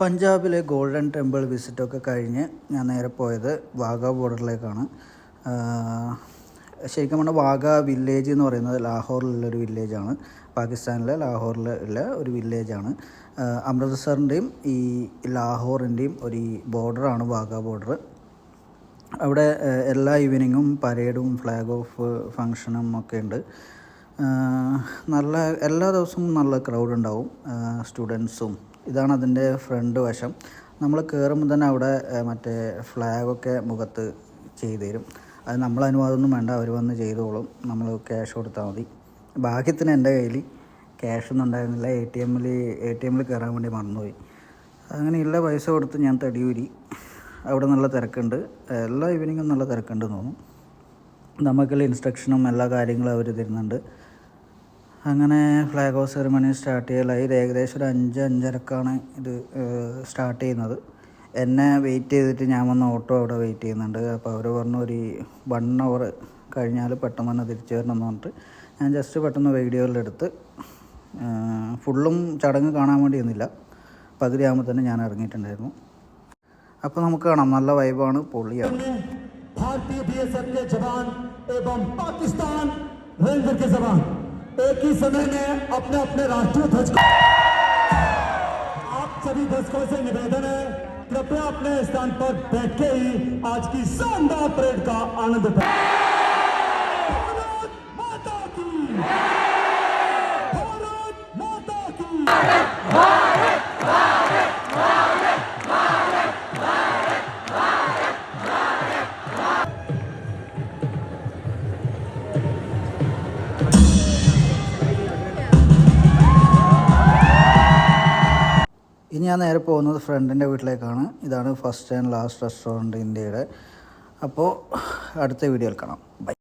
പഞ്ചാബിലെ golden temple വിസിറ്റൊക്കെ കഴിഞ്ഞ് ഞാൻ നേരെ പോയത് വാഗ ബോർഡറിലേക്കാണ്. ശരിക്കും പറഞ്ഞാൽ വാഗ വില്ലേജ് എന്ന് പറയുന്നത് ലാഹോറിലുള്ളൊരു വില്ലേജാണ്. പാകിസ്ഥാനിലെ ലാഹോറിൽ ഉള്ള ഒരു വില്ലേജാണ്. അമൃത്സറിന്റെയും ഈ ലാഹോറിന്റെയും ഒരു ബോർഡറാണ് വാഗ ബോർഡർ അവിടെ എല്ലാ ഈവനിങ്ങും പരേഡും ഫ്ലാഗ് ഓഫ് ഫങ്ഷനും ഒക്കെ ഉണ്ട്. നല്ല എല്ലാ ദിവസവും നല്ല ക്രൗഡ് ഉണ്ടാവും സ്റ്റുഡൻസും. ഇതാണ് അതിന്റെ ഫ്രണ്ട് വശം. നമ്മൾ കയറുമ്പോൾ തന്നെ അവിടെ മറ്റേ ഫ്ലാഗൊക്കെ മുഖത്ത് ചെയ്തു തരും അത് നമ്മൾ അനുവാദമൊന്നും വേണ്ട അവർ വന്ന് ചെയ്തോളും. നമ്മൾ ക്യാഷ് കൊടുത്താൽ മതി. ഭാഗ്യത്തിന് എന്റെ കയ്യിൽ ക്യാഷ് ഒന്നും ഉണ്ടായിരുന്നില്ല. എ ടി എമ്മിൽ എ ടി എമ്മിൽ കയറാൻ വേണ്ടി മറന്നുപോയി. അങ്ങനെയുള്ള പൈസ കൊടുത്ത് ഞാൻ തടിയൂരി. അവിടെ നല്ല തിരക്കുണ്ട്. എല്ലാ ഈവനിങ്ങും നല്ല തിരക്കുണ്ട് തോന്നും നമുക്കുള്ള ഇൻസ്ട്രക്ഷനും എല്ലാ കാര്യങ്ങളും അവർ തരുന്നുണ്ട്. അങ്ങനെ ഫ്ലാഗ് ഓഫ് സെറിമണി സ്റ്റാർട്ട് ചെയ്യലായി. ഇത് ഏകദേശം ഒരു അഞ്ച് അഞ്ചരക്കാണ് ഇത് സ്റ്റാർട്ട് ചെയ്യുന്നത്. എന്നെ വെയിറ്റ് ചെയ്തിട്ട് ഞാൻ വന്ന ഓട്ടോ അവിടെ വെയിറ്റ് ചെയ്യുന്നുണ്ട്. അപ്പോൾ അവർ പറഞ്ഞു ഒരു വൺ അവർ കഴിഞ്ഞാൽ പെട്ടെന്ന് തന്നെ തിരിച്ചു വരണം എന്ന് പറഞ്ഞിട്ട് ഞാൻ ജസ്റ്റ് പെട്ടെന്ന് വീഡിയോയിലെടുത്ത് ഫുള്ളും ചടങ്ങ് കാണാൻ വേണ്ടിയൊന്നുമില്ല പകുതി ആകുമ്പോൾ തന്നെ ഞാൻ ഇറങ്ങിയിട്ടുണ്ടായിരുന്നു. അപ്പോൾ നമുക്ക് കാണാം. നല്ല വൈബാണ് പൊളിയാണ്. ഭാരതീയ ജവാൻ പാകിസ്ഥാൻ റേഞ്ചർ ജവാൻ. एक ही समय में अपने अपने राष्ट्रीय ध्वज को आप सभी दर्शकों से निवेदन है, कृपया अपने स्थान पर बैठ के ही आज की शानदार परेड का आनंद उठाएँ। ഇനി ഞാൻ നേരെ പോകുന്നത് ഫ്രണ്ടിന്റെ വീട്ടിലേക്കാണ്. ഇതാണ് ഫസ്റ്റ് ആൻഡ് ലാസ്റ്റ് റെസ്റ്റോറന്റ് ഇന്ത്യയുടെ. അപ്പോൾ അടുത്ത വീഡിയോയിൽ കാണാം. ബൈ